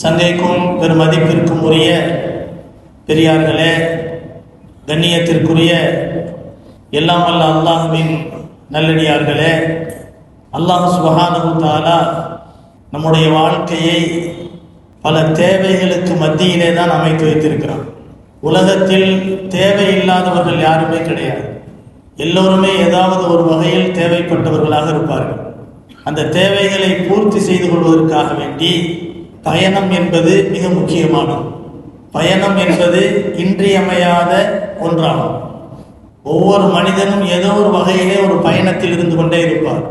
சங்கைக்கும் பெருமதிப்பிற்கும் உரிய பெரியார்களே கண்ணியத்திற்குரிய எல்லாம் வல்ல அல்லாஹுவின் நல்லடியார்களே அல்லாஹ் சுபஹானஹு நம்முடைய வாழ்க்கையை பல தேவைகளுக்கு மத்தியிலே தான் அமைத்து வைத்திருக்கிறான். உலகத்தில் தேவையில்லாதவர்கள் யாருமே கிடையாது. எல்லோருமே ஏதாவது ஒரு வகையில் தேவைப்பட்டவர்களாக இருப்பார்கள். அந்த தேவைகளை பூர்த்தி செய்து கொள்வதற்காக வேண்டி பயணம் என்பது மிக முக்கியமானது. பயணம் என்பது இன்றியமையாத ஒன்றாகும். ஒவ்வொரு மனிதனும் ஏதோ ஒரு வகையிலே ஒரு பயணத்தில் இருந்து கொண்டே இருப்பார்.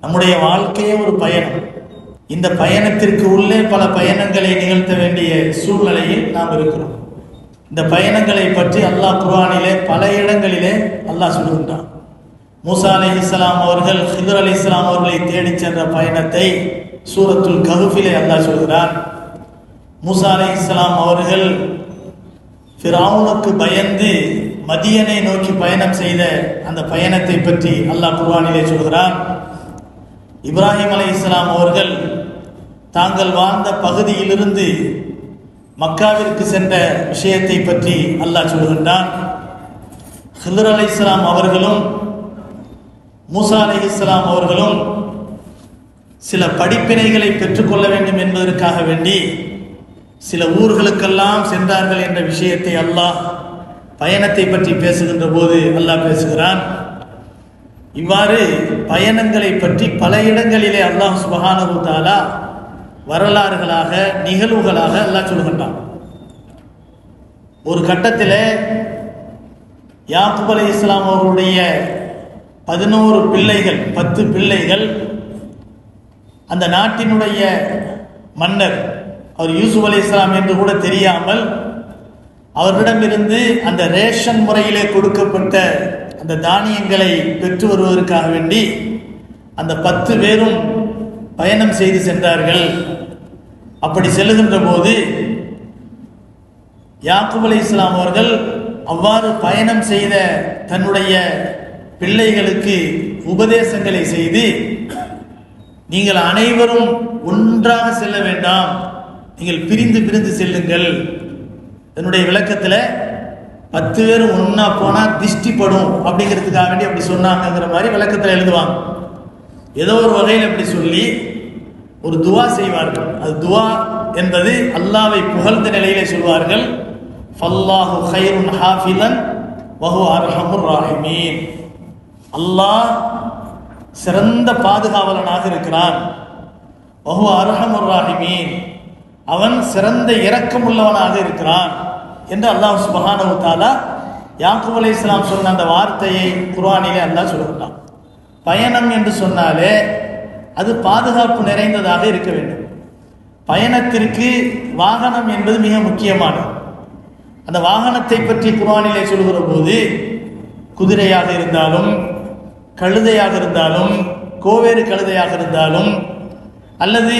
நம்முடைய வாழ்க்கையே ஒரு பயணம். இந்த பயணத்திற்கு உள்ளே பல பயணங்களை நிகழ்த்த வேண்டிய சூழ்நிலையில் நாம் இருக்கிறோம். இந்த பயணங்களை பற்றி அல்லாஹ் குர்ஆனிலே பல இடங்களிலே அல்லாஹ் சொல்லுகின்றான் மூசா அலி இஸ்லாம் அவர்கள் ஹிதர் அலி இஸ்லாம் அவர்களை தேடிச் சென்ற பயணத்தை சூரத்துல் கஹுஃபிலே அல்லாஹ் சொல்கிறார் மூசா அலி இஸ்லாம் அவர்கள் ஃபிராவுனுக்கு பயந்து மதியனை நோக்கி பயணம் செய்த அந்த பயணத்தை பற்றி அல்லாஹ் குர்வானிலே சொல்கிறார். இப்ராஹிம் அலை இஸ்லாம் அவர்கள் தாங்கள் வாழ்ந்த பகுதியிலிருந்து மக்காவிற்கு சென்ற விஷயத்தை பற்றி அல்லாஹ் சொல்கின்றான். ஹிலர் அலை இஸ்லாம் அவர்களும் மூசா அலை இஸ்லாம் அவர்களும் சில படிப்பினைகளை பெற்றுக்கொள்ள வேண்டும் என்பதற்காக வேண்டி சில ஊர்களுக்கெல்லாம் சென்றார்கள் என்ற விஷயத்தை அல்லாஹ் பயணத்தை பற்றி பேசுகின்ற போது அல்லாஹ் பேசுகிறான். இவ்வாறு பயணங்களை பற்றி பல இடங்களிலே அல்லாஹ் சுபஹானஹு தஆலா வரலாறுகளாக நிகழ்வுகளாக அல்லாஹ் சொல்கின்றான். ஒரு கட்டத்தில் யாக்குப் அலி இஸ்லாம் அவர்களுடைய பதினோரு பிள்ளைகள் பத்து பிள்ளைகள் அந்த நாட்டினுடைய மன்னர் அவர் யூசுப் அலி இஸ்லாம் என்று கூட தெரியாமல் அவர்களிடமிருந்து அந்த ரேஷன் முறையிலே கொடுக்கப்பட்ட அந்த தானியங்களை பெற்று வருவதற்காக வேண்டி அந்த பத்து பேரும் பயணம் செய்து சென்றார்கள். அப்படி செல்லுகின்ற போது யாக்குப் அலி இஸ்லாம் அவர்கள் அவ்வாறு பயணம் செய்த தன்னுடைய பிள்ளைகளுக்கு உபதேசங்களை செய்து நீங்கள் அனைவரும் ஒன்றாக செல்ல வேண்டாம். நீங்கள் பிரிந்து பிரிந்து செல்லுங்கள். என்னுடைய விளக்கத்தில் பத்து பேரும் ஒன்றா போனால் திஷ்டிப்படும் அப்படிங்கிறதுக்காக வேண்டி அப்படி சொன்னாங்கங்கிற மாதிரி விளக்கத்தில் எழுதுவாங்க. ஏதோ ஒரு வகையில் அப்படி சொல்லி ஒரு துவா செய்வார்கள். அது துவா என்பது அல்லாவை புகழ்ந்த நிலையிலே சொல்வார்கள். ஃபல்லாஹு ஹைருன் ஹாஃபிலன் வஹு அர்ஹமுர் ராஹிமீன். அல்லாஹ் சிறந்த பாதுகாவலனாக இருக்கிறான். வஹு அர்ஹமுர் ராஹிமீன். அவன் சிறந்த இரக்கம் உள்ளவனாக இருக்கிறான் என்று அல்லாஹ் சுபஹானஹு தஆலா யாக்கூப் இஸ்லாம் சொன்ன அந்த வார்த்தையை குர்வானிலே அல்லாஹ் சொல்லுகிறான் பயணம் என்று சொன்னாலே அது பாதுகாப்பு நிறைந்ததாக இருக்க வேண்டும். பயணத்திற்கு வாகனம் என்பது மிக முக்கியமானது. அந்த வாகனத்தை பற்றி குர்வானிலே சொல்கிற போது குதிரையாக இருந்தாலும் கழுதையாக இருந்தாலும் கோவேறு கழுதையாக இருந்தாலும் அல்லது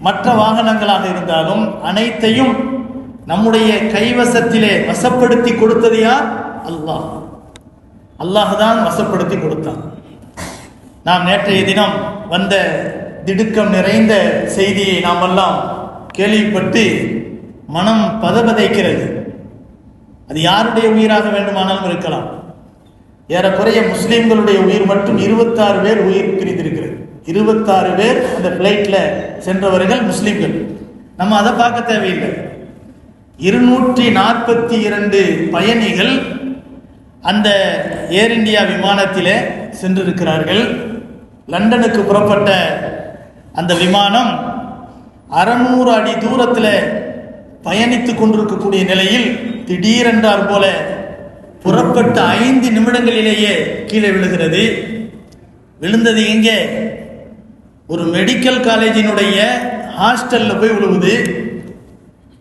மற்ற வாகனங்களாக இருந்தாலும் அனைத்தையும் நம்முடைய கைவசத்திலே வசப்படுத்தி கொடுத்தது யார்? அல்லாஹ். அல்லாஹ் தான் வசப்படுத்தி கொடுத்தான். நாம் நேற்றைய தினம் வந்த திடுக்கம் நிறைந்த செய்தியை நாம் எல்லாம் கேள்விப்பட்டு மனம் பதபதைக்கிறது. அது யாருடைய உயிராக வேண்டுமானாலும் இருக்கலாம். ஏறக்குறைய முஸ்லீம்களுடைய உயிர் மட்டும் இருபத்தாறு பேர் உயிர் பிரிந்திருக்கிறது. இருபத்தாறு பேர் அந்த ஃப்ளைட்டில் சென்றவர்கள் முஸ்லீம்கள். நம்ம அதை பார்க்க தேவையில்லை. இருநூற்றி நாற்பத்தி இரண்டு பயணிகள் அந்த ஏர் இந்தியா விமானத்தில் சென்றிருக்கிறார்கள். லண்டனுக்கு புறப்பட்ட அந்த விமானம் அறநூறு அடி தூரத்தில் பயணித்து கொண்டிருக்கக்கூடிய நிலையில் திடீரென்றார் போல புறப்பட்ட ஐந்து நிமிடங்களிலேயே கீழே விழுகிறது. விழுந்தது எங்கே? ஒரு மெடிக்கல் காலேஜினுடைய ஹாஸ்டல்ல போய் விழுவுது.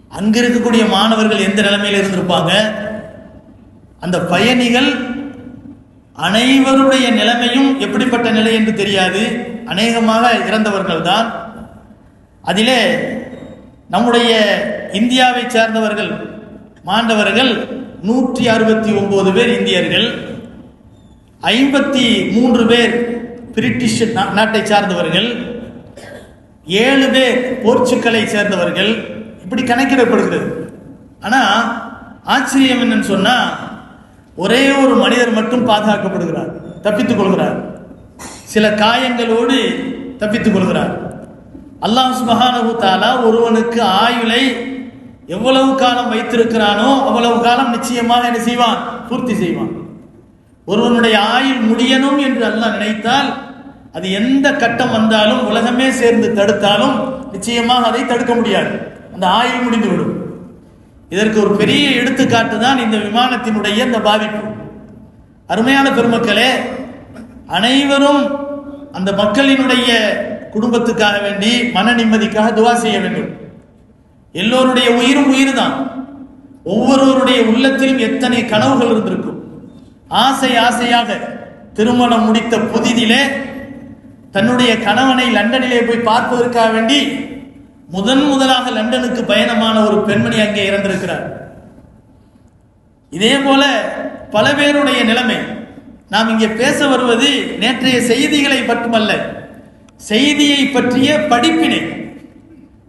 அங்கே இருக்கக்கூடிய மாணவர்கள் எந்த நிலைமையில் இருந்திருப்பாங்க? அந்த பயணிகள் அனைவருடைய நிலைமையும் எப்படிப்பட்ட நிலை என்று தெரியாது. அநேகமாக இறந்தவர்கள் தான். அதிலே நம்முடைய இந்தியாவை சேர்ந்தவர்கள் மாண்டவர்கள் நூற்றி அறுபத்தி ஒன்பது பேர் இந்தியர்கள் ஐம்பத்தி மூன்று பேர் பிரிட்டிஷ் நாட்டை சார்ந்தவர்கள் ஏழு பேர் போர்ச்சுக்கலை சேர்ந்தவர்கள். இப்படி கணக்கிடப்படுகிறது. ஆனால் ஆச்சரியம் என்னன்னு சொன்னால் ஒரே ஒரு மனிதர் மட்டும் பாதுகாக்கப்படுகிறார் தப்பித்துக் கொள்கிறார். சில காயங்களோடு தப்பித்துக் கொள்கிறார். அல்லாஹ் சுபஹானஹு தாலா ஒருவனுக்கு ஆயுளை எவ்வளவு காலம் வைத்திருக்கிறானோ அவ்வளவு காலம் நிச்சயமாக என்ன செய்வான்? பூர்த்தி செய்வான். ஒருவனுடைய ஆயுள் முடியணும் என்று அல்லாஹ் நினைத்தால் அது எந்த கட்டம் வந்தாலும் உலகமே சேர்ந்து தடுத்தாலும் நிச்சயமாக அதை தடுக்க முடியாது. அந்த ஆயுள் முடிந்துவிடும். இதற்கு ஒரு பெரிய எடுத்துக்காட்டு தான் இந்த விமானத்தினுடைய இந்த பாதிப்பு. அருமையான பெருமக்களே அனைவரும் அந்த மக்களினுடைய குடும்பத்துக்காக வேண்டி மன நிம்மதிக்காக துவா செய்ய வேண்டும். எல்லோருடைய உயிரும் உயிர் தான் ஒவ்வொருவருடைய உள்ளத்திலும் எத்தனை கனவுகள் இருந்திருக்கும். ஆசை ஆசையாக திருமணம் முடித்த புதிதிலே தன்னுடைய கணவனை லண்டனிலே போய் பார்ப்பதற்காக வேண்டி முதன் முதலாக லண்டனுக்கு பயணமான ஒரு பெண்மணி அங்கே இறந்திருக்கிறார். இதே போல பல பேருடைய நிலைமை. நாம் இங்கே பேச வருவது நேற்றைய செய்திகளை மட்டுமல்ல செய்தியை பற்றிய படிப்பினை.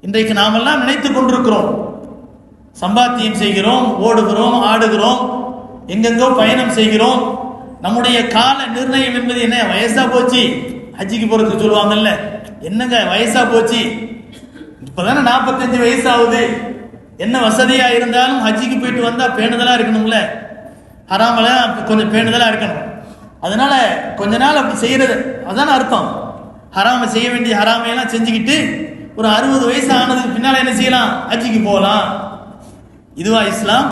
இன்றைக்கு நாமெல்லாம் நினைத்துக் கொண்டிருக்கிறோம். சம்பாத்தியம் செய்கிறோம் ஓடுகிறோம் ஆடுகிறோம் எங்கெங்கோ பயணம் செய்கிறோம். நம்முடைய கால நிர்ணயம் என்பது என்ன? வயசா போச்சு. ஹஜ்ஜிக்கு போறதுக்கு சொல்லுவாங்கல்ல. என்னங்க வயசா போச்சு? இப்பதானே நாற்பத்தஞ்சு வயசு ஆகுது என்ன வசதியா இருந்தாலும் ஹஜ்ஜிக்கு போயிட்டு வந்தா பேணுதலா இருக்கணும்ல? ஹராமல கொஞ்சம் பேணுதலா இருக்கணும். அதனால கொஞ்ச நாள் அப்படி செய்யறது அதான அர்த்தம். ஹராம செய்ய வேண்டிய ஹராமையெல்லாம் செஞ்சுக்கிட்டு ஒரு அறுபது வயசு ஆனதுக்கு பின்னால என்ன செய்யலாம்? ஹஜ்ஜிக்கு போகலாம். இதுவா இஸ்லாம்?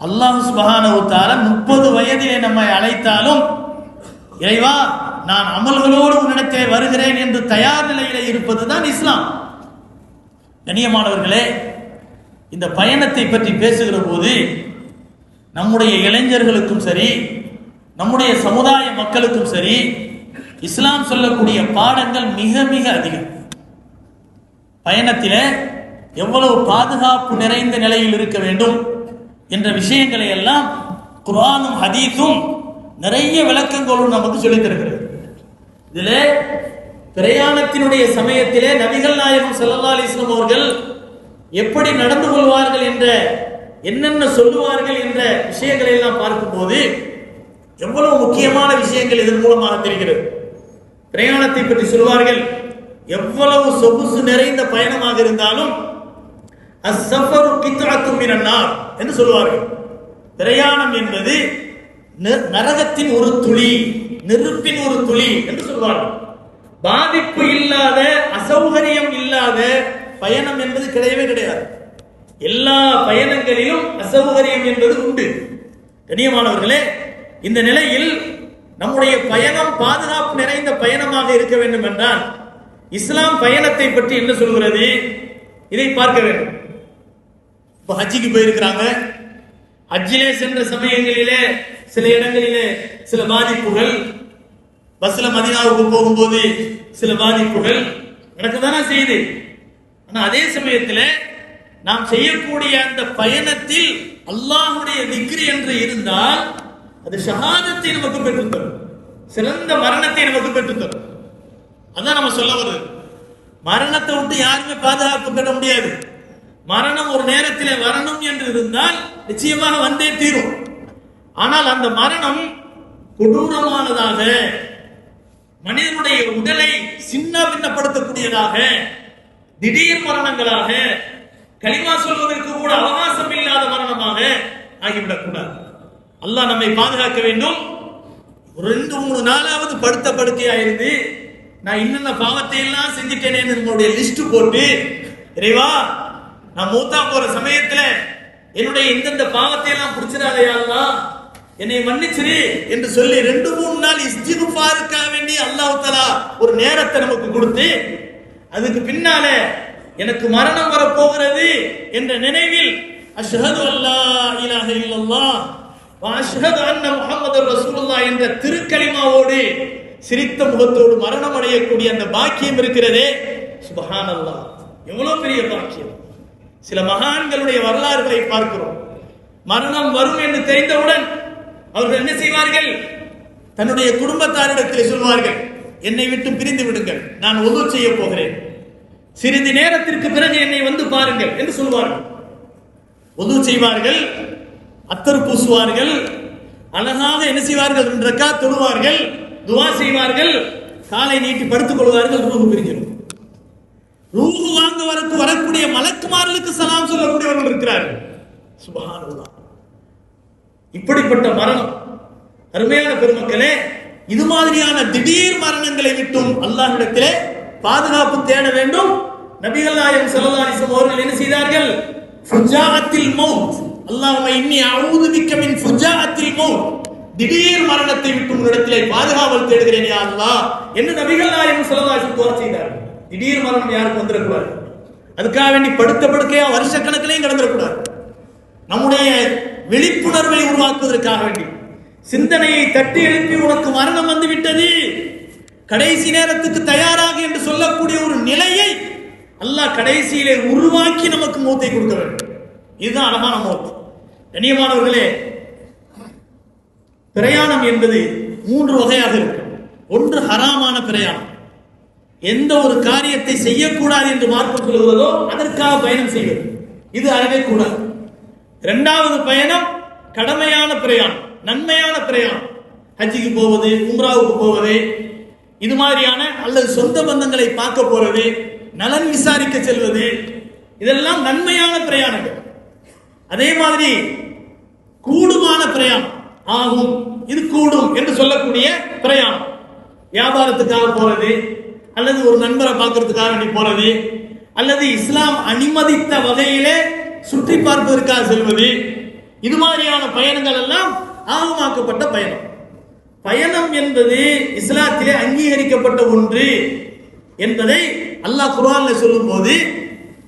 அல்லாஹ் சுபஹானஹு முப்பது வயதிலே நம்மை அழைத்தாலும் இறைவா நான் அமல்களோடு உன்னிடத்திலே வருகிறேன் என்று தயார் நிலையிலே இருப்பதுதான் இஸ்லாம். கண்ணியமானவர்களே இந்த பயணத்தை பற்றி பேசுகிற போது நம்முடைய இளைஞர்களுக்கும் சரி நம்முடைய சமுதாய மக்களுக்கும் சரி இஸ்லாம் சொல்லக்கூடிய பாடங்கள் மிக மிக அதிகம். பயணத்திலே எவ்வளவு பாதுகாப்பு நிறைந்த நிலையில் இருக்க வேண்டும் என்ற விஷயங்களை எல்லாம் குரானும் ஹதீஸும் நிறைய விளக்கங்களும் நமக்கு சொல்லித் தருகிறது. இதுல பிரயாணத்தினுடைய சமயத்திலே நபிகள் நாயகம் செல்லல்லா அலிஸ்லாம் அவர்கள் எப்படி நடந்து கொள்வார்கள் என்ற என்னென்ன சொல்லுவார்கள் என்ற விஷயங்களை எல்லாம் பார்க்கும்போது எவ்வளவு முக்கியமான விஷயங்கள் இதன் மூலமாக தெரிகிறது. பிரயாணத்தை பற்றி சொல்வார்கள். எவ்வளவு சொகுசு நிறைந்த பயணமாக இருந்தாலும் அஸ்ஸஃபரு கித்அத்தும் மினன் என்று சொல்வார்கள். பிரயாணம் என்பது ந- நரகத்தின் ஒரு துளி நெருப்பின் ஒரு துளி என்று சொல்வார்கள். பாதிப்பு இல்லாத அசௌகரியம் இல்லாத பயணம் என்பது கிடையவே கிடையாது. எல்லா பயணங்களிலும் அசௌகரியம் என்பது உண்டு. கண்ணியமானவர்களே இந்த நிலையில் நம்முடைய பயணம் பாதுகாப்பு நிறைந்த பயணமாக இருக்க வேண்டும் என்றால் இஸ்லாம் பயணத்தை பற்றி என்ன சொல்கிறது? இதை பார்க்க வேண்டும். இப்போ ஹஜ்ஜிக்கு போயிருக்கிறாங்க. ஹஜ்ஜிலே சென்ற சமயங்களிலே சில இடங்களிலே சில பாதிப்புகள். பஸ்ல மதீனாவுக்கு போகும்போது சில பாதிப்புகள். நடக்கதானே செய்யுது. ஆனா அதே சமயத்தில் நாம் செய்யக்கூடிய அந்த பயணத்தில் அல்லாஹ்வுடைய திக்ரி என்று இருந்தால் அது ஷஹாதத்தை நமக்கு பெற்றுத்தரும். சிறந்த மரணத்தை நமக்கு பெற்றுத்தரும். அதான் நம்ம சொல்ல வருது மரணத்தை விட்டு யாருமே பாதுகாப்பு பெற முடியாது. மரணம் ஒரு நேரத்திலே வரணும் என்று இருந்தால் நிச்சயமாக வந்தே தீரும். ஆனால் அந்த மரணம் கொடூரமானதாக மனிதனுடைய உடலை சின்ன பின்னப்படுத்தக்கூடியதாக திடீர் மரணங்களாக களிமா சொல்வதற்கு கூட அவகாசம் இல்லாத மரணமாக ஆகிவிடக்கூடாது அல்லாஹ் நம்மை பாதுகாக்க வேண்டும். ரெண்டு மூணு நாளாவது படுத்த படுக்கையா இருந்து நான் இன்னென்ன பாவத்தை எல்லாம் செஞ்சுட்டேனே என்னுடைய லிஸ்ட் போட்டு இறைவா நான் மூத்தா போற சமயத்துல என்னுடைய இந்தந்த பாவத்தை எல்லாம் பிடிச்சிடாதையா என்னை மன்னிச்சிரு என்று சொல்லி ரெண்டு மூணு நாள் இஸ்திகுஃபாருக்காக வேண்டி அல்லாஹ் ஒரு நேரத்தை நமக்கு கொடுத்து அதுக்கு பின்னால எனக்கு மரணம் வரப்போகிறது என்ற நினைவில் அஷ்ஹது அல்லா இலாஹ இல்லல்லாஹ் வ அஷ்ஹது அன்ன முஹம்மது ரசூலுல்லாஹ் என்ற திருக்கலிமாவோடு சிரித்த முகத்தோடு மரணம் அடையக்கூடிய அந்த பாக்கியம் இருக்கிறதே. சுபஹானல்லாஹ் எவ்வளவு பெரிய பாக்கியம். சில மகான்களுடைய வரலாறுகளை பார்க்கிறோம். மரணம் வரும் என்று தெரிந்தவுடன் அவர்கள் என்ன செய்வார்கள்? தன்னுடைய குடும்பத்தாரிடத்தில் சொல்வார்கள் என்னை விட்டு பிரிந்து விடுங்கள். நான் ஒது செய்ய போகிறேன். சிறிது நேரத்திற்கு பிறகு என்னை வந்து பாருங்கள் என்று சொல்வார்கள். ஒது செய்வார்கள் அத்தர் பூசுவார்கள் அழகாக என்ன செய்வார்கள்? என்றக்கா தொழுவார்கள். துவா செய்வார்கள் காலை நீட்டி படுத்துக் கொள்வார்கள் ரூஹு பிரிஞ்சிடும். ரூஹு வாங்க வரக்கு வரக்கூடிய மலக்குமார்களுக்கு சலாம் சொல்லக்கூடியவர்கள் இருக்கிறார்கள். சுபஹானல்லாஹ் இப்படிப்பட்ட மரணம். அருமையான பெருமக்களே இது மாதிரியான திடீர் மரணங்களை விட்டும் அல்லாஹிடத்திலே பாதுகாப்பு தேட வேண்டும். நபிகள் நாயகம் செல்லதாரிசம் அவர்கள் என்ன செய்தார்கள்? ஃபுஜாஅத்தில் மவுத் அல்லாஹ் இன்னி அஊது பிக்க மின் ஃபுஜாஅத்தில் திடீர் மரணத்தை விட்டு உன்னிடத்திலே பாதுகாவல் தேடுகிறேன் யா என்ன என்று நபிகள் நாயகம் ஸல்லல்லாஹு அலைஹி செய்தார் திடீர் மரணம் யாருக்கு வந்துடக்கூடாது அதுக்காக வேண்டி படுத்த படுக்கையா வருஷக்கணக்கிலையும் கடந்துடக்கூடாது. நம்முடைய விழிப்புணர்வை உருவாக்குவதற்காக வேண்டி. சிந்தனையை தட்டி எழுப்பி உனக்கு மரணம் வந்து விட்டது கடைசி நேரத்துக்கு தயாராக என்று சொல்லக்கூடிய ஒரு நிலையை அல்லாஹ் கடைசியிலே உருவாக்கி நமக்கு மூத்தை கொடுக்க வேண்டும். இதுதான் அழகான மூத்து. கண்ணியமானவர்களே பிரயாணம் என்பது மூன்று வகையாக இருக்கும். ஒன்று ஹராமான பிரயாணம். எந்த ஒரு காரியத்தை செய்யக்கூடாது என்று மார்க்கம் சொல்கிறதோ அதற்காக பயணம் செய்வது. இது அறவே கூடாது. இரண்டாவது பயணம் கடமையான பிரயாணம் நன்மையான பிரயாணம். ஹஜ்ஜிக்கு போவது உம்ராவுக்கு போவது இது மாதிரியான அல்லது சொந்த பந்தங்களை பார்க்க போறது நலன் விசாரிக்க செல்வது இதெல்லாம் நன்மையான பிரயாணங்கள். அதே மாதிரி கூடுமான பிரயாணம். ஆகும். இது கூடும் என்று சொல்லக்கூடிய பிரயாணம். வியாபாரத்துக்காக போறது அல்லது ஒரு நண்பரை பார்க்கறதுக்காக நீ போறது அல்லது இஸ்லாம் அனுமதித்த வகையிலே சுற்றி பார்ப்பதற்காக செல்வது இது மாதிரியான பயணங்கள் எல்லாம் ஆகமாக்கப்பட்ட பயணம். பயணம் என்பது இஸ்லாத்திலே அங்கீகரிக்கப்பட்ட ஒன்று என்பதை அல்லாஹ் குர்ஆன்ல சொல்லும்போது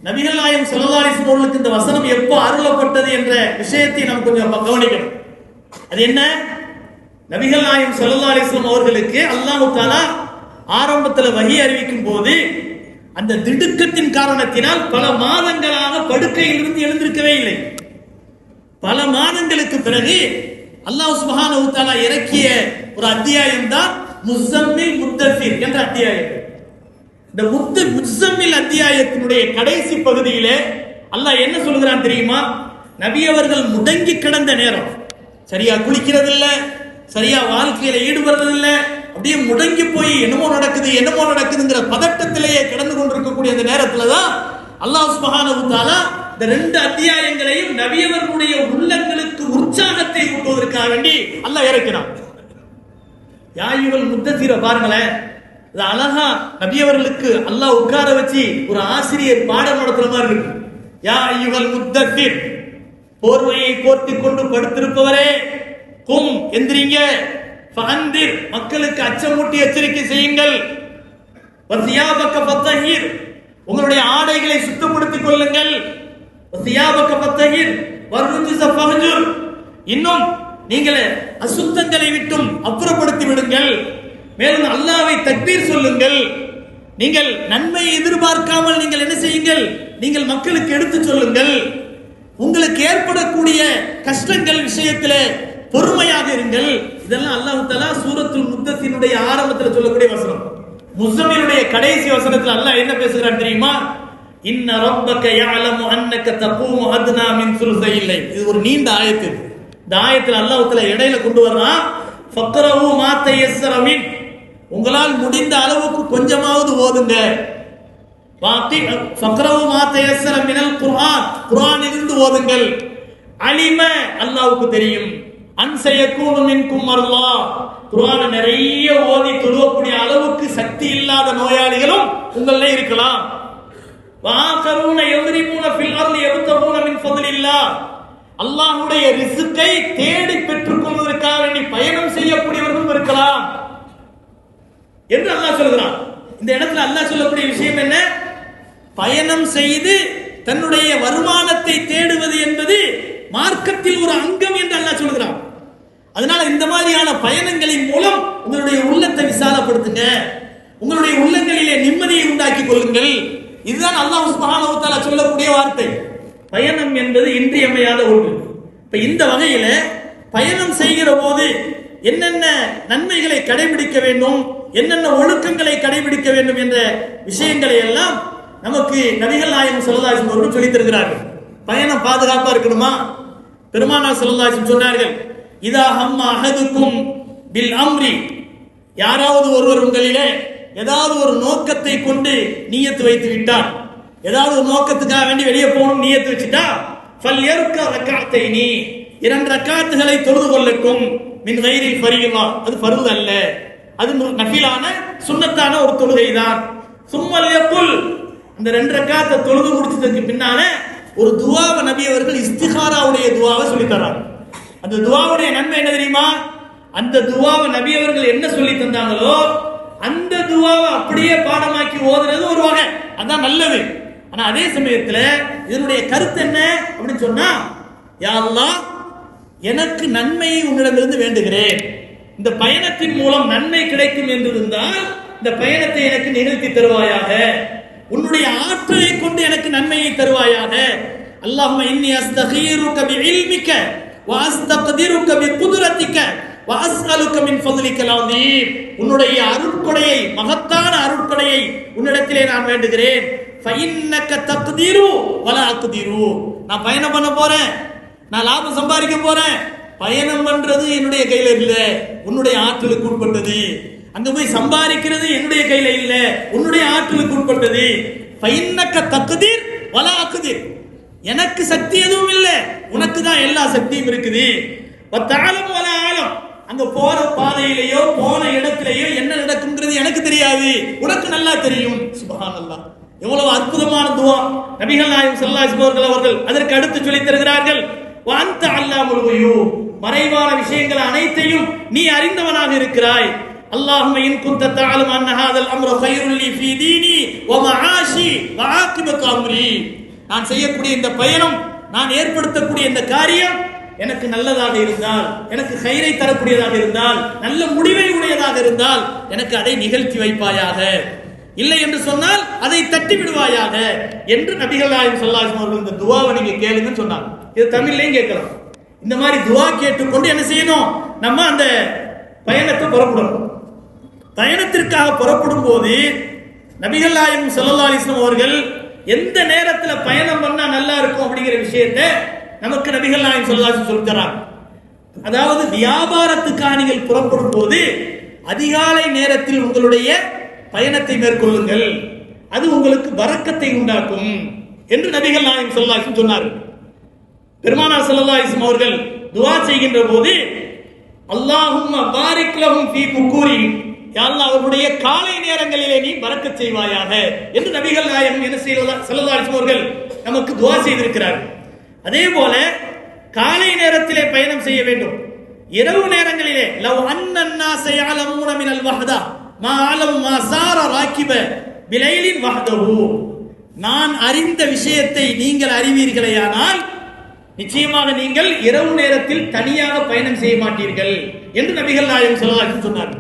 நபிகள் நாயம் ஸல்லல்லாஹு இந்த வசனம் எப்போ அருளப்பட்டது என்ற விஷயத்தை நாம் கொஞ்சம் கவனிக்கணும். அது என்ன? நபிகள் நாயம் சல்லா அலிஸ்லாம் அவர்களுக்கு அல்லாஹ் தாலா ஆரம்பத்தில் வகி அறிவிக்கும் போது அந்த திடுக்கத்தின் காரணத்தினால் பல மாதங்களாக படுக்கையிலிருந்து எழுந்திருக்கவே இல்லை. பல மாதங்களுக்கு பிறகு அல்லாஹ் சுப்ஹானஹு தஆலா இறக்கிய ஒரு அத்தியாயம் தான் முஸ்ஸம்மில் முத்தஃபிர் என்ற அத்தியாயம். இந்த முத்து முஸ்ஸம்மில் அத்தியாயத்தினுடைய கடைசி பகுதியிலே அல்லாஹ் என்ன சொல்கிறான் தெரியுமா? நபி அவர்கள் முடங்கி கிடந்த நேரம். சரியா குளிக்கிறதில்ல சரியா வாழ்க்கையில ஈடுபடுறது அப்படியே முடங்கி போய் என்னமோ நடக்குது என்னமோ நடக்குதுங்கிற பதட்டத்திலேயே கிடந்து கொண்டிருக்கக்கூடிய அந்த நேரத்துல தான் அல்லாஹ் சுப்ஹானஹு இந்த ரெண்டு அத்தியாயங்களையும் நபியவர்களுடைய உள்ளங்களுக்கு உற்சாகத்தை கொண்டுவதற்காக வேண்டி அல்லாஹ் இறக்கிறான் யாயுகள் முத்தசீர பாருங்களேன். இது அழகா நபியவர்களுக்கு அல்லாஹ் உட்கார வச்சு ஒரு ஆசிரியர் பாடம் நடத்துற மாதிரி இருக்கு. யா ஐயுகள் முத்தசீர் போர்வையை கோர்த்து கொண்டு படுத்திருப்பவரே கும் எந்திரிங்க. ஃபஅந்திர் மக்களுக்கு அச்சமூட்டி எச்சரிக்கை செய்யுங்கள். வசியாபக்க பத்தகீர் உங்களுடைய ஆடைகளை சுத்தப்படுத்திக் கொள்ளுங்கள். வசியாபக்க பத்தகிர் வருந்து பகஞ்சூர் இன்னும் நீங்கள் அசுத்தங்களை விட்டும் அப்புறப்படுத்தி விடுங்கள். மேலும் அல்லாவை தக்பீர் சொல்லுங்கள். நீங்கள் நன்மையை எதிர்பார்க்காமல் நீங்கள் என்ன செய்யுங்கள்? நீங்கள் மக்களுக்கு எடுத்து சொல்லுங்கள். உங்களுக்கு ஏற்படக்கூடிய கஷ்டங்கள் விஷயத்திலே பொறுமையாக இருங்கள். இதெல்லாம் அல்லாஹு தலா சூரத்துல் முத்தத்தினுடைய ஆரம்பத்தில் சொல்லக்கூடிய வசனம். முஸ்லிமினுடைய கடைசி வசனத்தில் அல்லாஹ் என்ன பேசுகிறான் தெரியுமா? இன்ன ரப்பக யஅலமு அன்னக தகூமு அத்னா மின் இல்லை. இது ஒரு நீண்ட ஆயத்து. இந்த ஆயத்தில் அல்லாஹ் தலா இடையில கொண்டு வர்றான். ஃபக்ரஹு மா தயஸ்ஸர உங்களால் முடிந்த அளவுக்கு கொஞ்சமாவது ஓதுங்க. வாக்கி ஃபக்ரஹு மா மினல் குர்ஆன் ஓதுங்கள். அலிம அல்லாஹ்வுக்கு தெரியும். அன்சயக்கூனு மின்கும் மர்லா குர்ஆனை நிறைய ஓதி தொழுவக்கூடிய அளவுக்கு சக்தி இல்லாத நோயாளிகளும் உங்கள இருக்கலாம். வாகரூன எதிரிமூன ஃபில் அர்லி எபுத்தகூன மின் ஃபضலில்லாஹ் அல்லாஹ்வுடைய ரிஸ்கை தேடி பெற்றுக் கொள்வதற்காக வேண்டி பயணம் செய்யக்கூடியவர்களும் இருக்கலாம். என்று அல்லாஹ் சொல்கிறான். இந்த இடத்துல அல்லாஹ் சொல்லக்கூடிய விஷயம் என்ன? பயணம் செய்து தன்னுடைய வருமானத்தை தேடுவது என்பது மார்க்கத்தில் ஒரு அங்கம் என்று அல்லாஹ் சொல்கிறான். அதனால இந்த மாதிரியான பயணங்களின் மூலம் உங்களுடைய உள்ளத்தை விசாலப்படுத்துங்க. உங்களுடைய உள்ளங்களிலே நிம்மதியை உண்டாக்கி கொள்ளுங்கள். இதுதான் அல்லாஹ் சுப்ஹானஹு சொல்லக்கூடிய வார்த்தை. பயணம் என்பது இன்றியமையாத ஒன்று. இப்ப இந்த வகையில பயணம் செய்கிற போது என்னென்ன நன்மைகளை கடைபிடிக்க வேண்டும் என்னென்ன ஒழுக்கங்களை கடைபிடிக்க வேண்டும் என்ற விஷயங்களை எல்லாம் நமக்கு நபிகள் நாயகம் ஸல்லல்லாஹு அவர்கள் சொல்லித்தருகிறார்கள். பயணம் பாதுகாப்பா இருக்கணுமா? பெருமானார் ஸல்லல்லாஹு சொன்னார்கள் இதா ஹம்மா அகதுக்கும் பில் அம்ரி. யாராவது ஒருவர் உங்களிலே ஏதாவது ஒரு நோக்கத்தை கொண்டு நீயத்து வைத்து விட்டார். ஏதாவது ஒரு நோக்கத்துக்காக வேண்டி வெளியே போகணும் நீயத்து வச்சுட்டா ஃபல் ஏற்க ரக்காத்தை நீ இரண்டு ரக்காத்துகளை தொழுது கொள்ளட்டும். மின் வயிறில் ஃபரீலா அது பருது அல்ல. அது நு- நஃபிலான சுண்ணத்தான ஒரு தொழுகை தான் சும்மல் இந்த ரெண்டு ரக்காத்தை தொழுது முடிச்சதுக்கு பின்னால ஒரு துவாவை நபி அவர்கள் இஸ்திகாராவுடைய துவாவை சொல்லி தர்றாங்க. அந்த துவாவுடைய நன்மை என்ன தெரியுமா? அந்த துவாவை நபி அவர்கள் என்ன சொல்லி தந்தாங்களோ அந்த துவாவை அப்படியே பாடமாக்கி ஓதுனது ஒரு வகை. அதான் நல்லது. ஆனா அதே சமயத்துல இதனுடைய கருத்து என்ன அப்படின்னு சொன்னா யாரெல்லாம் எனக்கு நன்மையை உன்னிடமிருந்து வேண்டுகிறேன். இந்த பயணத்தின் மூலம் நன்மை கிடைக்கும் என்று இருந்தால் இந்த பயணத்தை எனக்கு நிகழ்த்தி தருவாயாக. உன்னுடைய ஆற்றலை கொண்டு எனக்கு நன்மையை தருவாயாக. அல்லாஹும்ம இன்னி அஸ்தகீருக பிஇல்மிக பி பிகுத்ரத்திக வாஸ்அலுக்க மின் ஃபضلிக நீ உன்னுடைய அருட்கொடையை மகத்தான அருட்கொடையை உன்னிடத்திலே நான் வேண்டுகிறேன். ஃபைன்னக்க தக்திரு வல அக்திரு. நான் பயணம் பண்ண போறேன். நான் லாபம் சம்பாதிக்க போறேன். பயணம் பண்றது என்னுடைய கையில இல்லை. உன்னுடைய ஆற்றலுக்கு உட்பட்டது. அங்க போய் சம்பாதிக்கிறது என்னுடைய கையில இல்ல உன்னுடைய ஆற்றலுக்கு உட்பட்டது பைன்னக்க தக்குதீர் வலாக்குதீர் எனக்கு சக்தி எதுவும் இல்லை உனக்கு தான் எல்லா சக்தியும் இருக்குது. பத்தாலும் வல ஆழம் அங்க போற பாதையிலேயோ போன இடத்திலேயோ என்ன நடக்கும்ன்றது எனக்கு தெரியாது. உனக்கு நல்லா தெரியும். சுபஹானல்லாஹ் எவ்வளவு அற்புதமான துவா. நபிகள் நாயகம் ஸல்லல்லாஹு அலைஹி அவர்கள் அதற்கு அடுத்து சொல்லித் தருகிறார்கள் வாந்த அல்லாமல் குயூப். மறைவான விஷயங்கள் அனைத்தையும் நீ அறிந்தவனாக இருக்கிறாய். اللهم إن كنت تعلم أن هذا الأمر خير لي في ديني ومعاشي وعاقبة أمري நான் செய்யக்கூடிய இந்த பயணம் நான் ஏற்படுத்தக்கூடிய இந்த காரியம் எனக்கு நல்லதாக இருந்தால் எனக்கு கயிறை தரக்கூடியதாக இருந்தால் நல்ல முடிவை உடையதாக இருந்தால் எனக்கு அதை நிகழ்த்தி வைப்பாயாக. இல்லை என்று சொன்னால் அதை தட்டி விடுவாயாக என்று நபிகள் நாயகம் ஸல்லல்லாஹு அவர்கள் இந்த துவாவை நீங்க கேளுங்கன்னு சொன்னாங்க. இது தமிழ்லையும் கேட்கலாம். இந்த மாதிரி துவா கேட்டுக்கொண்டு என்ன செய்யணும்? நம்ம அந்த பயணத்தை புறப்படணும் பயணத்திற்காக புறப்படும் போது நபிகள் நாயகம் ஸல்லல்லாஹு அவர்கள் எந்த நேரத்தில் பயணம் பண்ணா நல்லா இருக்கும் அப்படிங்கிற விஷயத்தை நமக்கு நபிகள் நாயகம் ஸல்லல்லாஹு அலைஹி அதாவது வியாபாரத்துக்காக நீங்கள் புறப்படும் போது அதிகாலை நேரத்தில் உங்களுடைய பயணத்தை மேற்கொள்ளுங்கள். அது உங்களுக்கு வரக்கத்தை உண்டாக்கும் என்று நபிகள் நாயகம் ஸல்லல்லாஹு சொன்னார் பெருமானா சொன்னார்கள். அவர்கள் துவா செய்கின்ற போது அல்லாஹும் பாரிக் ஃபீ புக்கூரி யா அவர்களுடைய காலை நேரங்களிலே நீ பறக்க செய்வாயாக. என்று நபிகள் நாயகம் என்ன செய்வதா? ஸல்லல்லாஹு அவர்கள் நமக்கு துவா செய்திருக்கிறார் அதே போல காலை நேரத்திலே பயணம் செய்ய வேண்டும். இரவு நேரங்களிலே லவ் அன்னன்னாஸ யஅலமூன மினல் வஹதா மா ஆலம் மா சார ராக்கிப பிலைலின் வஹதஹு. நான் அறிந்த விஷயத்தை நீங்கள் அறிவீர்களேயானால் நிச்சயமாக நீங்கள் இரவு நேரத்தில் தனியாக பயணம் செய்ய மாட்டீர்கள் என்று நபிகள் நாயகம் சொல்லலாம் சொன்னார்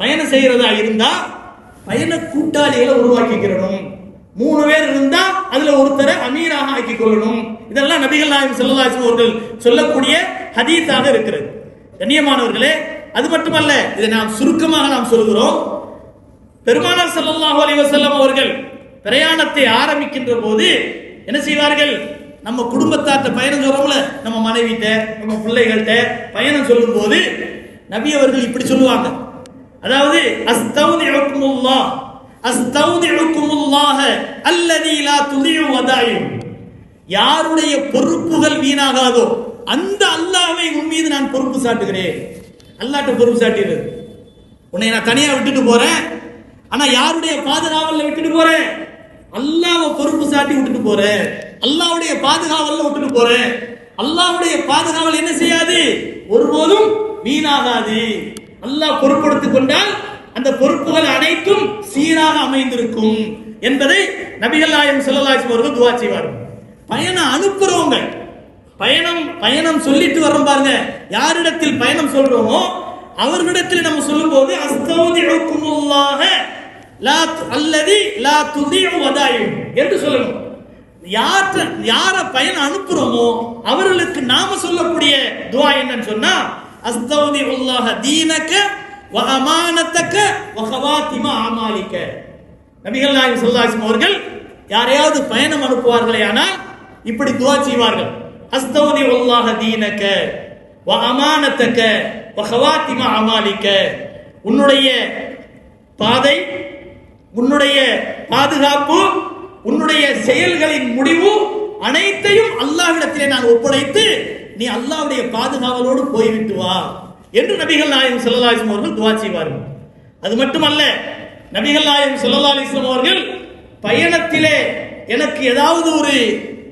பயணம் செய்கிறதா இருந்தா பயண கூட்டாளிகளை உருவாக்கிக்கிறணும். மூணு பேர் இருந்தா அதுல ஒருத்தரை அமீராக ஆக்கி கொள்ளணும் இதெல்லாம் நபிகள் நாயகம் ஸல்லல்லாஹு அவர்கள் சொல்லக்கூடிய ஹதீஸாக இருக்கிறது. கண்ணியமானவர்களே அது மட்டுமல்ல இதை நாம் சுருக்கமாக நாம் சொல்கிறோம். பெருமானார் ஸல்லல்லாஹு அலைஹி வஸல்லம் அவர்கள் பிரயாணத்தை ஆரம்பிக்கின்ற போது என்ன செய்வார்கள்? நம்ம குடும்பத்தார்ட்ட பயணம் சொல்றோம்ல நம்ம மனைவிட்ட நம்ம பிள்ளைகள்கிட்ட பயணம் சொல்லும் போது நபி அவர்கள் இப்படி சொல்லுவாங்க. அதாவது அஸ்தௌதிஉக்குமுல்லாஹ் அஸ்தௌதிஉக்குமுல்லாஹ அல்லதி லா துதிஉ வதாயும் யாருடைய பொறுப்புகள் வீணாகாதோ அந்த அல்லாவை உன் மீது நான் பொறுப்பு சாட்டுகிறேன். அல்லாட்ட பொறுப்பு சாட்டிடுது உன்னை நான் தனியா விட்டுட்டு போறேன். ஆனா யாருடைய பாதுகாவல்ல விட்டுட்டு போறேன்? அல்லாவை பொறுப்பு சாட்டி விட்டுட்டு போறேன். அல்லாவுடைய பாதுகாவல்ல விட்டுட்டு போறேன். அல்லாவுடைய பாதுகாவல் என்ன செய்யாது? ஒருபோதும் வீணாகாது. அல்லாஹ் பொறுப்படுத்திக் கொண்டால் அந்த பொறுப்புகள் அனைத்தும் சீராக அமைந்திருக்கும் என்பதை நபிகள் நாயகம் ஸல்லல்லாஹு அவர்கள் துவா செய்வார் பயணம் அனுப்புறவங்க பயணம் பயணம் சொல்லிட்டு வர்றோம் பாருங்க. யாரிடத்தில் பயணம் சொல்றோமோ அவர்களிடத்தில் நம்ம சொல்லும்போது அஸ்தௌதிஉக்குமுல்லாஹ லா து- அல்லதி லா துதிஉ வதாயும் என்று சொல்லணும் யார் யார பயணம் அனுப்புறோமோ அவர்களுக்கு நாம சொல்லக்கூடிய துவா என்னன்னு சொன்னா அஸ்தௌதிஉல்லாஹ தீனக வ அமானத்தக்க வ ஹவாத்திம அமாலிக்க. நபிகள் நாயகம் சொல்லாசிம் அவர்கள் யாரையாவது பயணம் அனுப்புவார்களே ஆனால் இப்படி துவா செய்வார்கள். அஸ்தௌதி உல்லாஹ தீனக்க வ அமானத்தக்க வ ஹவாத்திம அமாலிக்க. உன்னுடைய பாதை உன்னுடைய பாதுகாப்பு உன்னுடைய செயல்களின் முடிவு அனைத்தையும் அல்லாஹ்விடத்திலே நான் ஒப்படைத்து நீ அல்லாவுடைய பாதுகாவலோடு போய்விட்டு வா. என்று நபிகள் நாயகம் ஸல்லல்லாஹு அவர்கள் துவா செய்வார்கள். அது மட்டுமல்ல நபிகள் நாயகம் ஸல்லல்லாஹு அவர்கள் பயணத்திலே எனக்கு ஏதாவது ஒரு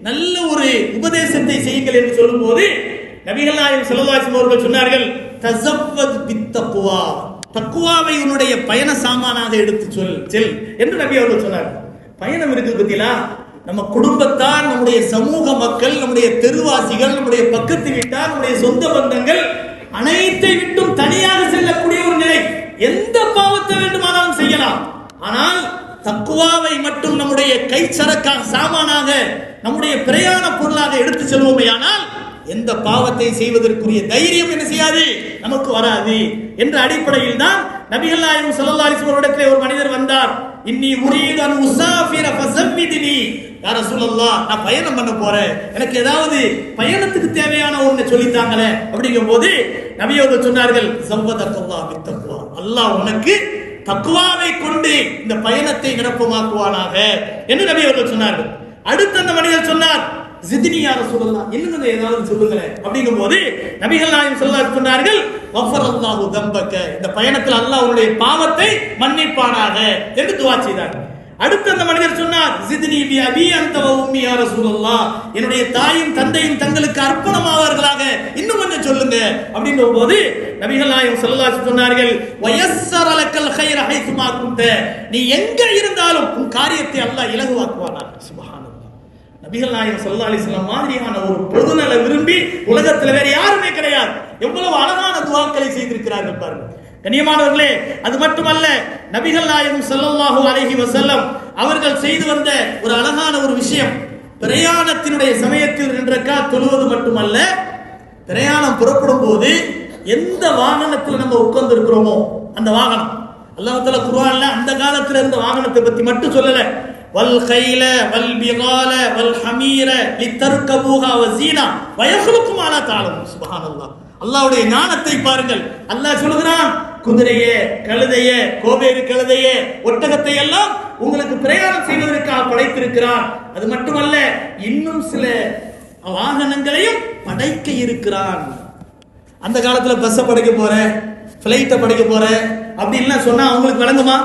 நல்ல ஒரு உபதேசத்தை செய்யுங்கள் என்று சொல்லும்போது நபிகள் நாயகம் ஸல்லல்லாஹு அவர்கள் சொன்னார்கள் தஸவ்வது பித்தப்புவா தக்குவாவை உன்னுடைய பயண சாமானாக எடுத்து சொல் செல் என்று நபி அவர்கள் சொன்னார் பயணம் இருக்கு பத்திலா நம்ம குடும்பத்தார் நம்முடைய சமூக மக்கள் நம்முடைய தெருவாசிகள் நம்முடைய பக்கத்து வீட்டார் நம்முடைய சொந்த பந்தங்கள் அனைத்தை விட்டும் தனியாக செல்லக்கூடிய ஒரு நிலை. எந்த பாவத்தை வேண்டுமானாலும் செய்யலாம். ஆனால் தக்குவாவை மட்டும் நம்முடைய கை சரக்காக சாமானாக நம்முடைய பிரயாண பொருளாக எடுத்து செல்வோமேயானால் எந்த பாவத்தை செய்வதற்குரிய தைரியம் என்ன செய்யாது? நமக்கு வராது. என்ற அடிப்படையில் தான் நபிகள் நாயகம் ஸல்லல்லாஹு ஒரு மனிதர் வந்தார். இன்னி உரீது அன் உஸாஃபிர யா நான் பயணம் பண்ண போறேன். எனக்கு ஏதாவது பயணத்துக்கு தேவையான ஒன்று சொல்லித்தாங்களே. அப்படிங்கும் அப்படிங்கும்போது நவியோக சொன்னார்கள் சவ்வதக்கல்லாஹ் பித்தக்வா. அல்லாஹ் உனக்கு தக்குவாவை கொண்டு இந்த பயணத்தை நிரப்பமாக்குவானாக என்று நபி அவர்கள் சொன்னார்கள். அடுத்து அந்த மனிதர் சொன்னார் ஜிதினி யார சொல்லலாம் என்னங்க ஏதாவது சொல்லுங்களேன். அப்படிங்கும் போது நபிகள் நாயம் சொல்ல சொன்னார்கள் வஃபர் அல்லாஹு தம்பக்க. இந்த பயணத்தில் அல்லாஹ் உன்னுடைய பாவத்தை மன்னிப்பானாக என்று துவா செய்தார் அடுத்து அந்த மனிதர் சொன்னார் ஜிதினி பி அபி அந்த உம்மி யார சொல்லலாம் என்னுடைய தாயும் தந்தையும் தங்களுக்கு அர்ப்பணமாவார்களாக இன்னும் கொஞ்சம் சொல்லுங்க. அப்படின்ற போது நபிகள் நாயம் சொல்லலா சொன்னார்கள் வயசரலக்கல் ஹை ரஹை ஹைசுமா குந்த நீ எங்க இருந்தாலும் உன் காரியத்தை அல்லாஹ் இலகுவாக்குவானா நபிகள் நாயகம் சல்லா அலைஹி மாதிரியான ஒரு பொதுநல விரும்பி உலகத்தில் வேற யாருமே கிடையாது. எவ்வளவு அழகான துவாக்களை செய்திருக்கிறார்கள் பாருங்க கண்ணியமானவர்களே அது மட்டுமல்ல நபிகள் நாயகம் ஸல்லல்லாஹு அலஹி வசல்லம் அவர்கள் செய்து வந்த ஒரு அழகான ஒரு விஷயம். பிரயாணத்தினுடைய சமயத்தில் நின்றக்கா தொழுவது மட்டுமல்ல பிரயாணம் புறப்படும் போது எந்த வாகனத்தில் நம்ம உட்கார்ந்து இருக்கிறோமோ அந்த வாகனம். அல்லாஹ் குருவான்ல அந்த காலத்துல இருந்த வாகனத்தை பத்தி மட்டும் சொல்லல. வல் கைல வல் பிகால வல் ஹமீர லித்தர்கபூஹா வசீனா வயஹ்லுக்கு மா லா அல்லாஹ்வுடைய ஞானத்தை பாருங்கள். அல்லாஹ் சொல்கிறான் குதிரையே கழுதையே கோவேறு கழுதையே ஒட்டகத்தை எல்லாம் உங்களுக்கு பிரயாணம் செய்வதற்காக படைத்திருக்கிறான் அது மட்டுமல்ல இன்னும் சில வாகனங்களையும் படைக்க இருக்கிறான். அந்த காலத்துல பஸ்ஸை படைக்க போற பிளைட்டை படைக்க போற அப்படின்லாம் சொன்னா அவங்களுக்கு விளங்குமா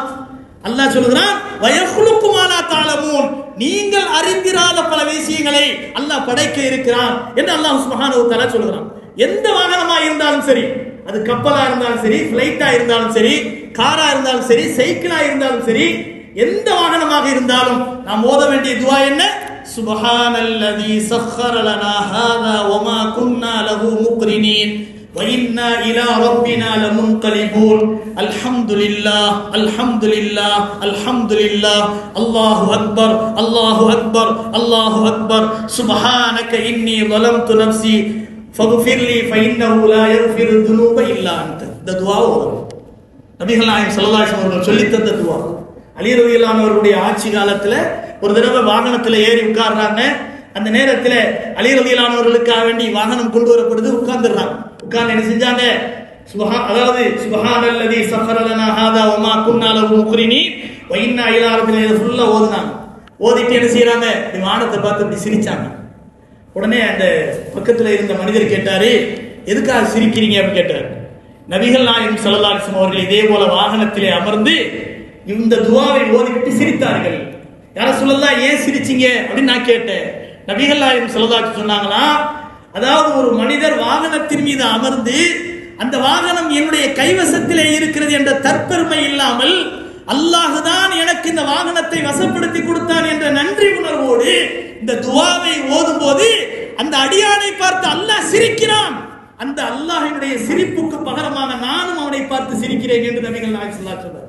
அல்லாஹ் சொல்கிறான் வயகுலுக்குமாலா தாளமூன் நீங்கள் அறிந்திராத பல விஷயங்களை அல்லாஹ் படைக்க இருக்கிறான் என்று அல்லாஹ் சுப்ஹானஹு தஆலா சொல்கிறான் எந்த வாகனமா இருந்தாலும் சரி அது கப்பலா இருந்தாலும் சரி ஃபிளைட்டா இருந்தாலும் சரி காரா இருந்தாலும் சரி சைக்கிளா இருந்தாலும் சரி எந்த வாகனமாக இருந்தாலும் நாம் ஓத வேண்டிய துவா என்ன? சுபஹானல்லதி சக்கர லனா ஹாதா வமா குன்னா லஹு முக்ரினீன். وإنا إلى ربنا لمنقلبون الحمد لله الحمد لله الحمد لله الله أكبر الله أكبر الله أكبر سبحانك إني ظلمت نفسي فاغفر لي فإنه لا يغفر الذنوب إلا أنت இந்த துவா ஓதும் நபிகள் நாயகம் ஸல்லல்லாஹு அலைஹி அவர்கள் சொல்லி தந்த துவா அலி ரலியல்லாஹு அவர்களுடைய ஆட்சி காலத்துல ஒரு தடவை வாகனத்துல ஏறி உட்கார்றாங்க அந்த நேரத்துல அலி ரலியல்லாஹு அவர்களுக்காக வேண்டி வாகனம் கொண்டு வரப்படுது உட்கார்ந்துடுறாங்க உட்கார்ந்து என்ன செஞ்சாங்க சுபஹா அதாவது சுபஹானல்லதி அல்லதி லனா ஹாதா வமா குன்னா லஹு முக்ரினீன் வ இன்னா இலா ரப்பினா இதை ஃபுல்லா ஓதுனாங்க ஓதிட்டு என்ன செய்யறாங்க இந்த வானத்தை பார்த்து இப்படி சிரிச்சாங்க. உடனே அந்த பக்கத்தில் இருந்த மனிதர் கேட்டாரு எதுக்காக சிரிக்கிறீங்க? அப்படின்னு கேட்டார். நபிகள் நாயகம் ஸல்லல்லாஹு அவர்கள் இதே போல வாகனத்திலே அமர்ந்து இந்த துவாவை ஓதிவிட்டு சிரித்தார்கள். யார சொல்லலாம் ஏன் சிரிச்சீங்க? அப்படின்னு நான் கேட்டேன். நபிகள் நாயகம் ஸல்லல்லாஹு சொன்னாங்களா அதாவது ஒரு மனிதர் வாகனத்தின் மீது அமர்ந்து அந்த வாகனம் என்னுடைய கைவசத்திலே இருக்கிறது என்ற தற்பெருமை இல்லாமல் அல்லாஹுதான் எனக்கு இந்த வாகனத்தை வசப்படுத்தி கொடுத்தான் என்ற நன்றி உணர்வோடு இந்த துவாவை ஓதும் போது அந்த அடியானை பார்த்து அல்லாஹ் சிரிக்கிறான். அந்த அல்லாஹினுடைய சிரிப்புக்கு பகரமாக நானும் அவனை பார்த்து சிரிக்கிறேன் என்று நபிகள் நாயகம் ஸல்லல்லாஹு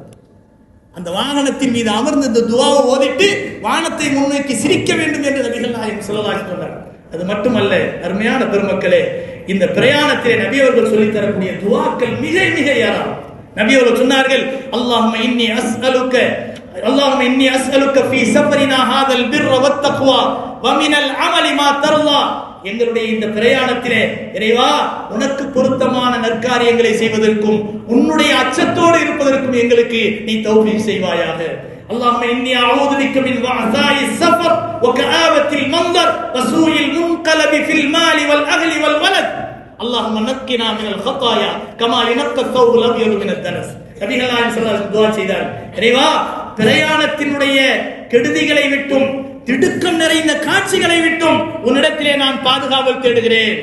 அந்த வாகனத்தின் மீது அமர்ந்து இந்த துவாவை ஓதிட்டு வானத்தை முன்னோக்கி சிரிக்க வேண்டும் என்று நபிகள் நாயகம் ஸல்லல்லாஹு சொன்னார் அது மட்டுமல்ல அருமையான பெருமக்களே இந்த பிரயாணத்திலே நபி அவர்கள் சொல்லித் தரக்கூடிய துவாக்கள் மிக மிக ஏராளம். நபி அவர்கள் சொன்னார்கள் அல்லாஹும்ம இன்னி அஸ்அலுக்க அல்லாஹும்ம இன்னி அஸ்அலுக்க ஃபீ சஃபரினா ஹாதல் பிர்ர வத்தக்வா வமினல் அமலி மா தர்லா. எங்களுடைய இந்த பிரயாணத்திலே இறைவா உனக்கு பொருத்தமான நற்காரியங்களை செய்வதற்கும் உன்னுடைய அச்சத்தோடு இருப்பதற்கும் எங்களுக்கு நீ தௌஃபீக் செய்வாயாக اللهم اني اعوذ بك من وعثاء السفر وكآبة المنظر وسوء المنقلب في المال والاهل والولد اللهم نقنا من الخطايا كما ينقى الثوب الابيض من الدنس நபிகள் நாயகம் ஸல்லல்லாஹு அலைஹி வஸல்லம் துஆ செய்தார் இறைவா பிரயாணத்தினுடைய கெடுதிகளை விட்டும் திடுக்கம் நிறைந்த காட்சிகளை விட்டும் உன்னிடத்திலே நான் பாதுகாவல் தேடுகிறேன்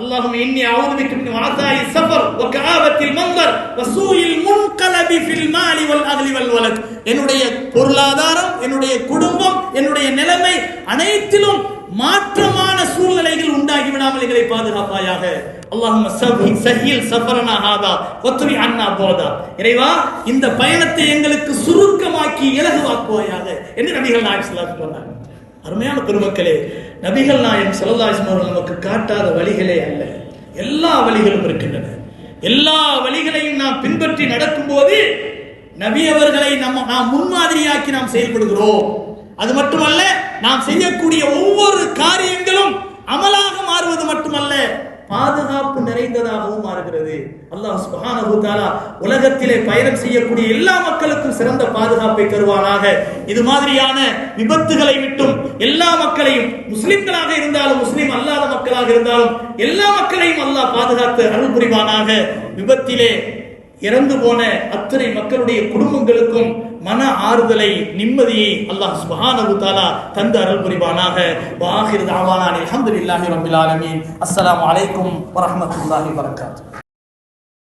اللهم اني اعوذ بك من وعثاء السفر وكآبة المنظر وسوء المنقلب في المال والاهل والولد என்னுடைய பொருளாதாரம் என்னுடைய குடும்பம் என்னுடைய நிலைமை அனைத்திலும் மாற்றமான சூழ்நிலைகள் உண்டாகி விடாமல் எங்களை பாதுகாப்பாயாக அல்லாஹும்ம சபி சஹீல் சஃபரனா ஹாதா வத்வி அன்னா போதா இறைவா இந்த பயணத்தை எங்களுக்கு சுருக்கமாக்கி இலகுவாக்குவாயாக என்று நபிகள் நாயகம் ஸல்லல்லாஹு அலைஹி வஸல்லம் சொன்னார் அருமையான பெருமக்களே நபிகள் நாயன் ஸல்லல்லாஹு அவர்கள் நமக்கு காட்டாத வழிகளே அல்ல. எல்லா வழிகளும் இருக்கின்றன. எல்லா வழிகளையும் நாம் பின்பற்றி நடக்கும்போது நபி அவர்களை நம்ம நாம் முன்மாதிரியாக்கி நாம் செயல்படுகிறோம். அது மட்டுமல்ல நாம் செய்யக்கூடிய ஒவ்வொரு காரியங்களும் அமலாக மாறுவது மட்டுமல்ல. பாதுகாப்பு நிறைந்ததாகவும் மாறுகிறது. அல்லாஹ் சுப்ஹானஹு தஆலா உலகத்திலே பயணம் செய்யக்கூடிய எல்லா மக்களுக்கும் சிறந்த பாதுகாப்பை தருவானாக. இது மாதிரியான விபத்துகளை விட்டும் எல்லா மக்களையும் முஸ்லிம்களாக இருந்தாலும் முஸ்லிம் அல்லாத மக்களாக இருந்தாலும் எல்லா மக்களையும் அல்லாஹ் பாதுகாத்து அருள் புரிவானாக. விபத்திலே இறந்து போன அத்தனை மக்களுடைய குடும்பங்களுக்கும் மன ஆறுதலை நிம்மதியை அல்லாஹ் சுபஹானஹு தஆலா தந்து அருள் புரிவானாக. வாஹிர் தாவானா அல்ஹம்துலில்லாஹி ரப்பில் ஆலமீன். அஸ்ஸலாமு அலைக்கும் வரஹ்மத்துல்லாஹி வபரகாத்துஹு